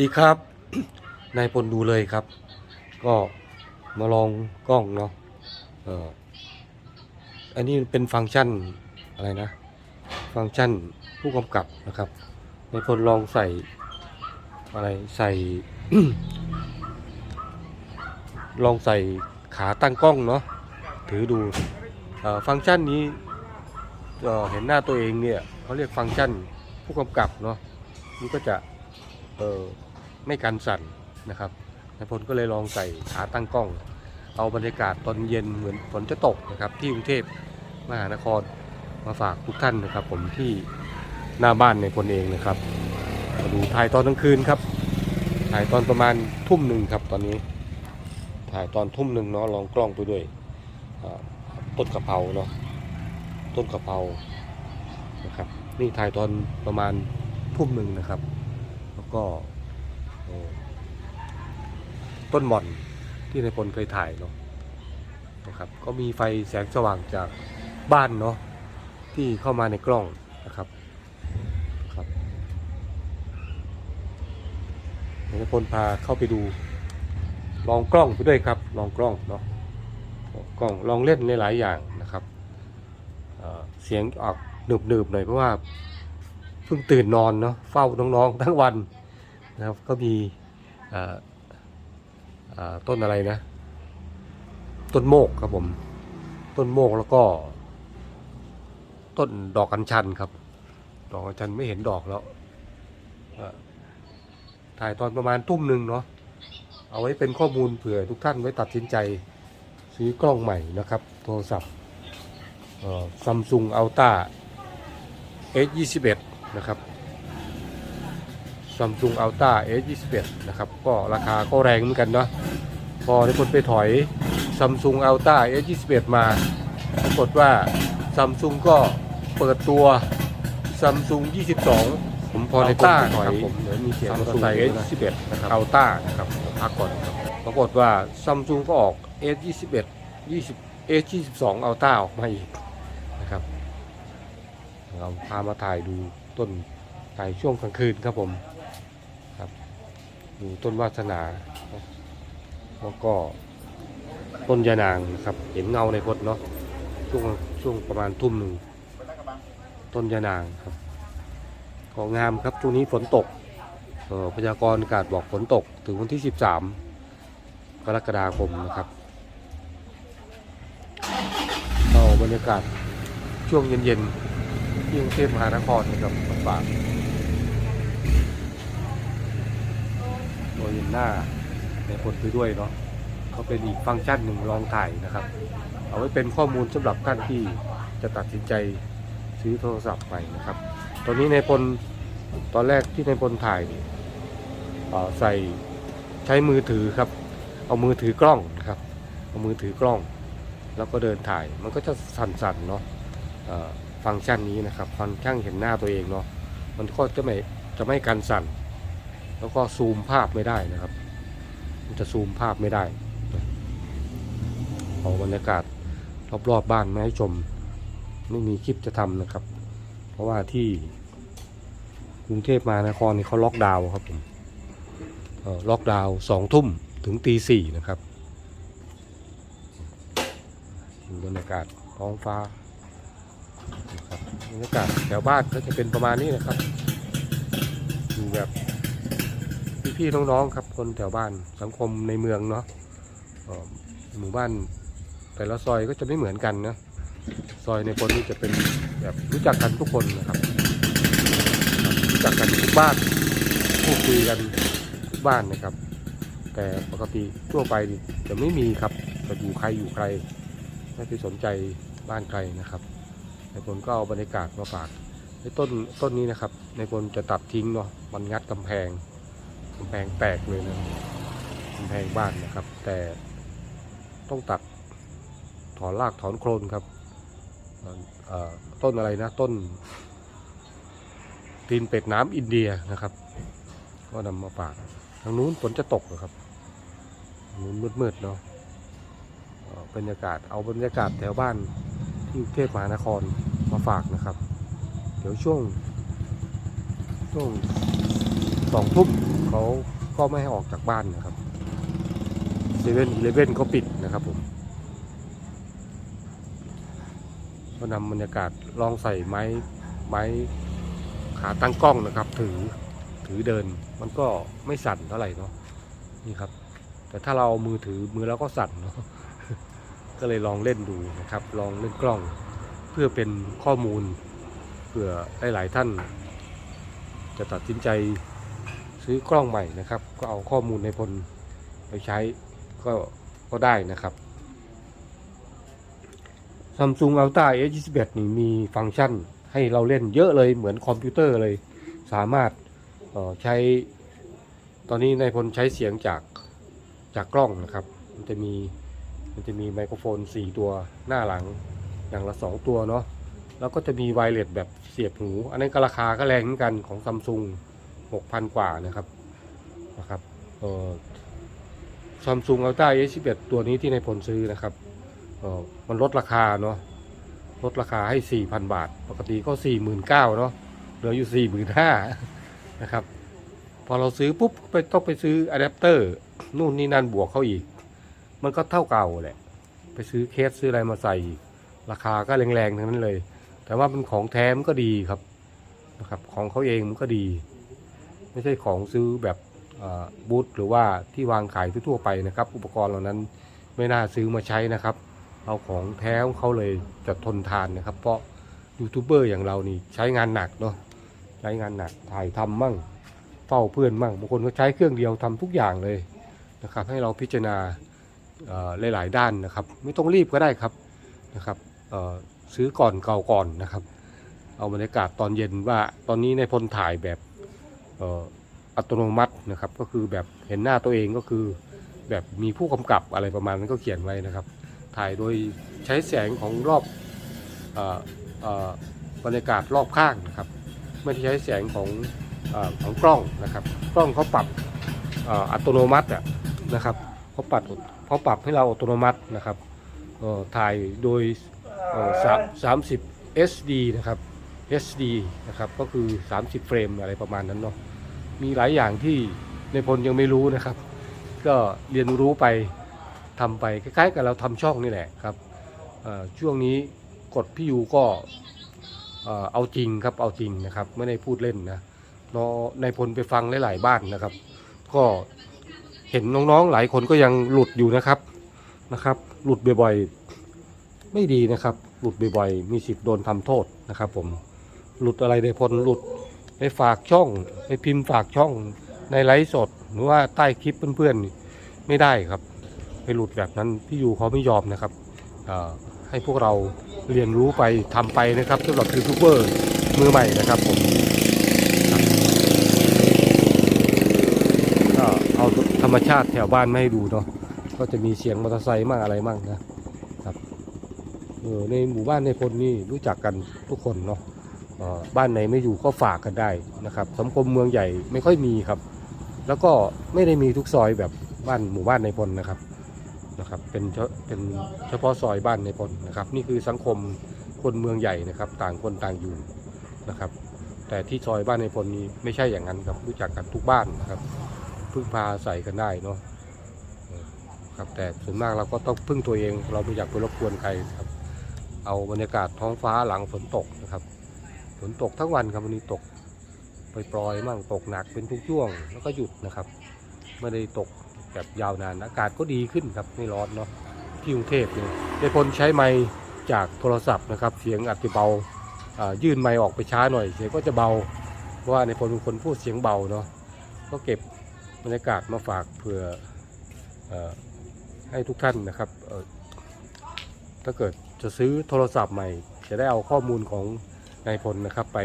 ดีครับ นายพลดูเลยครับ ก็มาลองกล้องเนาะเอออันนี้เป็นฟังก์ชันอะไรนะ ฟังก์ชันผู้กำกับนะครับนายพลลองใส่อะไรใส่ ลองใส่ขาตั้งกล้องเนาะถือดูออฟังก์ชันนี้เอ่อเห็นหน้าตัวเองเนี่ยเขาเรียกฟังก์ชันผู้กำกับเนาะนี่ก็จะเออ ไม่กันสั่นนะครับนายพลก็เลยลองใส่ขาตั้งกล้อง เอาบรรยากาศตอนเย็นเหมือนฝนจะตกนะครับ ที่กรุงเทพมหานครมาฝากทุกท่านนะครับ ผมที่หน้าบ้านในพลเองนะครับมาดูถ่ายตอนกลางคืนครับ ถ่ายตอนประมาณทุ่มหนึ่งครับตอนนี้ ถ่ายตอนทุ่มหนึ่งเนาะลองกล้องไปด้วยต้นกะเพราเนาะต้นกะเพรานะครับ นี่ถ่ายตอนประมาณทุ่มหนึ่งนะครับ แล้วก็ ต้นหม่อนที่ในายพลเคยถ่ายเนาะนะครับก็มีไฟแสงสว่างจากบ้านเนาะที่เข้ามาในกล้องนะครับครับในายพลพาเข้าไปดู ลองกล้องไปด้วยครับ ลองกล้องเนาะกล้องลองเล่นในหลายอย่างนะครับเสียงออกหนึบๆหน่อยเพราะว่าเพิ่งตื่นนอนเนาะเฝ้าน้องๆทั้งวันนะครับก็มีเอ่อ ต้นอะไรนะ ต้นโมกครับผม ต้นโมกแล้วก็ ต้นดอกกัญชันครับ ดอกกัญชันไม่เห็นดอกแล้วถ่ายตอนประมาณทุ่มหนึ่งเนาะเอาไว้เป็นข้อมูลเผื่อทุกท่านไว้ตัดสินใจ ซื้อกล้องใหม่นะครับ โทรศัพท์ซัมซุงอัลต้า S21 นะครับ Samsung Ultra S21 นะครับก็ราคาก็แรงเหมือนกันเนาะพอที่คนไปถอย Samsung Ultra S21 มาปรากฏว่า Samsung ก็เปิดตัว Samsung 22 ผมพอในต้าถอยผมเดี๋ยวมีเสียงมอเตอร์ไซค์ S21 นะครับ Ultra นะครับพักก่อนครับปรากฏว่า Samsung ก็ออก S21 20 S22 Ultra ออกมาอีกนะครับเราพามาถ่ายดูต้นถ่ายช่วงกลางคืนครับผมครับ ดูต้นวาสนา แล้วก็ต้นยานางนะครับ เห็นเงาในพดเนาะช่วงช่วงประมาณทุ่มหนึ่งต้นยานางครับก็งามครับช่วงนี้ฝนตกออพยากรณ์อากาศบอกฝนตกถึงวันที่ 13 กรกฎาคมนะครับเอาบรรยากาศช่วงเย็นๆที่กรุงเทพมหานครนะครับฝากโดย เห็นหน้าในคนไปด้วยเนาะก็เป็นอีกฟังก์ชันหนึ่งลองถ่ายนะครับ เอาไว้เป็นข้อมูลสำหรับท่านที่จะตัดสินใจซื้อโทรศัพท์ใหม่นะครับ ตอนนี้ในพลตอนแรกที่ในพลถ่ายนี่เอ่อใส่ใช้มือถือครับ เอามือถือกล้องนะครับ เอามือถือกล้อง แล้วก็เดินถ่ายมันก็จะสั่นๆเนาะฟังก์ชันนี้นะครับฟังก์ชันเห็นหน้าตัวเองเนาะมันก็จะไม่จะไม่กันสั่น แล้วก็ซูมภาพไม่ได้นะครับ มันจะซูมภาพไม่ได้เอาบรรยากาศรอบๆบบ้านมาให้ชม ไม่มีคลิปจะทำนะครับ เพราะว่าที่กรุงเทพมหานครนี่เขาล็อกดาวน์ครับผมล็อกดาวน์สองทุ่มถึงตีสี่นะครับดูบรรยากาศท้องฟ้าบรรยากาศแถวบ้านก็จะเป็นประมาณนี้นะครับอยู่แบบ พี่ๆน้องๆครับ คนแถวบ้านสังคมในเมืองเนาะหมู่บ้านแต่ละซอยก็จะไม่เหมือนกันนะซอยในคนนี้จะเป็นแบบรู้จักกันทุกคนนะครับรู้จักกันทุกบ้านพูดคุยกันทุกบ้านนะครับ แต่ปกติทั่วไปจะไม่มีครับจะอยู่ใครอยู่ใครไม่ไปสนใจบ้านใครนะครับ ในพลก็เอาบรรยากาศมาฝากในต้นต้นนี้นะครับ ในพลจะตัดทิ้งเนาะมันงัดกำแพง กำแพงแตกเลยนะกำแพงบ้านนะครับ แต่ต้องตัดถอนรากถอนโคลนครับต้นอะไรนะต้น ตีนเป็ดน้ำอินเดียนะครับ ก็นำมาฝากทางนู้นฝนจะตกนะครับนู้นมืดๆเนาะเอ่อบรรยากาศเอาบรรยากาศแถวบ้านที่กรุงเทพมหานครมาฝากนะครับ เดี๋ยวช่วงช่วง สองทุ่มเขาก็ไม่ให้ออกจากบ้านนะครับเซเว่นอีเลเว่นก็ปิดนะครับผมก็นำบรรยากาศลองใส่ไม้ไม้ขาตั้งกล้องนะครับ ถือถือเดินมันก็ไม่สั่นเท่าไหร่เนาะนี่ครับ แต่ถ้าเราเอามือถือมือเราก็สั่นเนาะก็เลยลองเล่นดูนะครับ ลองเล่นกล้อง เพื่อเป็นข้อมูลเผื่อหลาย ๆ ท่าน จะตัดสินใจ ซื้อกล้องใหม่นะครับ ก็เอาข้อมูลในพลไปใช้ก็ก็ได้นะครับ Samsung Ultra S21 นี่มีฟังก์ชันให้เราเล่นเยอะเลยเหมือนคอมพิวเตอร์เลย สามารถออใช้ตอนนี้ในพลใช้เสียงจากจากกล้องนะครับ มันจะมีมันจะมีไมโครโฟน 4 ตัวหน้าหลังอย่างละ 2 ตัวเนาะแล้วก็จะมีไวเลสแบบเสียบหู อันนั้นก็ราคาก็แรงเหมือนกันของซัมซุง 6,000กว่านะครับนะครับเอ่อซัมซุงอัลต้า S11 ตัวนี้ที่ในายพลซื้อนะครับเอ่อมันลดราคาเนาะลดราคาให้ 4,000 บาท ปกติก็ 49,000เนาะเหลืออยู่ 45,000นะครับ พอเราซื้อปุ๊บไปต้องไปซื้ออะแดปเตอร์นู่นนี่นั่นบวกเข้าอีก มันก็เท่าเก่าแหละ ไปซื้อเคสซื้ออะไรมาใส่ ราคาก็แรงๆทั้งนั้นเลย แต่ว่าเป็นของแท้มก็ดีครับนะครับ ของเขาเองมันก็ดี ไม่ใช่ของซื้อแบบบูธหรือว่าที่วางขายทั่วไปนะครับ อุปกรณ์เหล่านั้นไม่น่าซื้อมาใช้นะครับ เอาของแท้ของเขาเลยจะทนทานนะครับ เพราะยูทูบเบอร์อย่างเรานี่ใช้งานหนักเนาะใช้งานหนักถ่ายทำมั่งเฝ้าเพื่อนมั่งบางคนก็ใช้เครื่องเดียวทำทุกอย่างเลยนะครับ ให้เราพิจารณาหลาย ๆ ด้านนะครับ ไม่ต้องรีบก็ได้ครับนะครับซื้อก่อนเก่าก่อนนะครับ เอาบรรยากาศตอนเย็นว่าตอนนี้ในพลถ่ายแบบ อัตโนมัตินะครับ ก็คือแบบเห็นหน้าตัวเองก็คือ แบบมีผู้กำกับอะไรประมาณนั้นก็เขียนไว้นะครับ ถ่ายโดยใช้แสงของรอบออบรรยากาศรอบข้างนะครับไม่ได้ใช้แสงของอของกล้องนะครับ กล้องเขาปรับอ,อัตโนมัติอะนะครับเขาปรับเขาปรับให้เราอัตโนมัตินะครับถ่ายโดยสามสามสิบ SD นะครับ SD นะครับก็คือ 30 เฟรมอะไรประมาณนั้นเนาะมีหลายอย่างที่ในพลยังไม่รู้นะครับ ก็เรียนรู้ไปทำไปคล้ายๆ กับเราทำช่องนี่แหละครับช่วงนี้กดพี่ยูก็เอาจริงครับเอาจริงนะครับไม่ได้พูดเล่นนะเนาะในพลไปฟังหลายๆบ้านนะครับ ก็เห็นน้องๆหลายคนก็ยังหลุดอยู่นะครับนะครับ หลุดบ่อยๆไม่ดีนะครับ หลุดบ่อยๆมีสิทธิ์โดนทำโทษนะครับผม หลุดอะไรในพลหลุดไปฝากช่อง ไปพิมพ์ฝากช่องในไลฟ์สด หรือว่าใต้คลิปเพื่อนๆไม่ได้ครับ ไปหลุดแบบนั้นพี่ยูเขาไม่ยอมนะครับให้พวกเราเรียนรู้ไปทำไปนะครับสำหรับยูทูบเบอร์มือใหม่นะครับผมก็เอาธรรมชาติแถวบ้านมาให้ดูเนาะก็จะมีเสียงมอเตอร์ไซค์มั่งอะไรมั่งนะครับเออในหมู่บ้านในคนนี่รู้จักกันทุกคนเนาะ บ้านไหนไม่อยู่ก็ฝากกันได้นะครับสังคมเมืองใหญ่ไม่ค่อยมีครับ แล้วก็ไม่ได้มีทุกซอยแบบบ้านหมู่บ้านในพลนะครับนะครับเป็นเฉเป็นเฉพาะซอยบ้านในพลนะครับ นี่คือสังคมคนเมืองใหญ่นะครับ ต่างคนต่างอยู่นะครับ แต่ที่ซอยบ้านในพลนี้ไม่ใช่อย่างนั้นครับรู้จักกันทุกบ้านนะครับพึ่งพาใส่กันได้เนาะครับแต่ส่วนมากเราก็ต้องพึ่งตัวเอง เราไม่อยากไปรบกวนใครครับ เอาบรรยากาศท้องฟ้าหลังฝนตกนะครับ ฝนตกทั้งวันครับวันนี้ตกปล่อยๆมั่งตกหนักเป็นทุกช่วงแล้วก็หยุดนะครับไม่ได้ตกแบบยาวนานอากาศก็ดีขึ้นครับไม่ร้อนเนาะที่กรุงเทพเนี่ยในพลใช้ไมค์จากโทรศัพท์นะครับ เสียงอาจจะเบาอ่ายื่นไมค์ออกไปช้าหน่อย เสียงก็จะเบา เพราะว่าในพลเป็นคนพูดเสียงเบาเนาะก็เก็บบรรยากาศมาฝากเพื่ออให้ทุกท่านนะครับถ้าเกิดจะซื้อโทรศัพท์ใหม่ จะได้เอาข้อมูลของ นายพลนะครับไป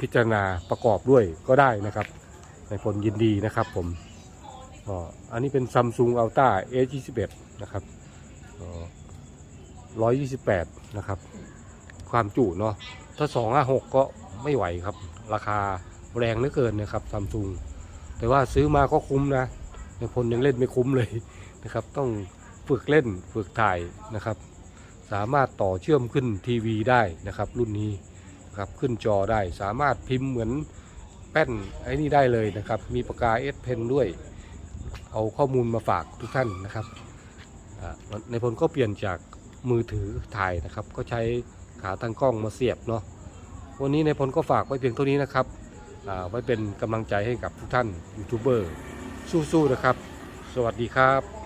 พิจารณาประกอบด้วยก็ได้นะครับนายพลยินดีนะครับผมก็อันนี้เป็น Samsung Ultra A21 นะครับเอ่อ128 นะครับ ความจุเนาะถ้า 256 ก็ไม่ไหวครับ ราคาแรงเหลือเกินนะครับซัมซุงแต่ว่าซื้อมาก็คุ้มนะในพลยังเล่นไม่คุ้มเลยนะครับ ต้องฝึกเล่นฝึกถ่ายนะครับ สามารถต่อเชื่อมขึ้นทีวีได้นะครับ รุ่นนี้ครับขึ้นจอได้สามารถพิมพ์เหมือนแป้นไอ้นี่ได้เลยนะครับ มีปากกาเอสเพนด้วย เอาข้อมูลมาฝากทุกท่านนะครับในพลก็เปลี่ยนจากมือถือถ่ายนะครับ ก็ใช้ขาตั้งกล้องมาเสียบเนาะวันนี้ในพลก็ฝากไว้เพียงเท่านี้นะครับอ่าไว้เป็นกำลังใจให้กับทุกท่านยูทูบเบอร์สู้ๆนะครับ สวัสดีครับ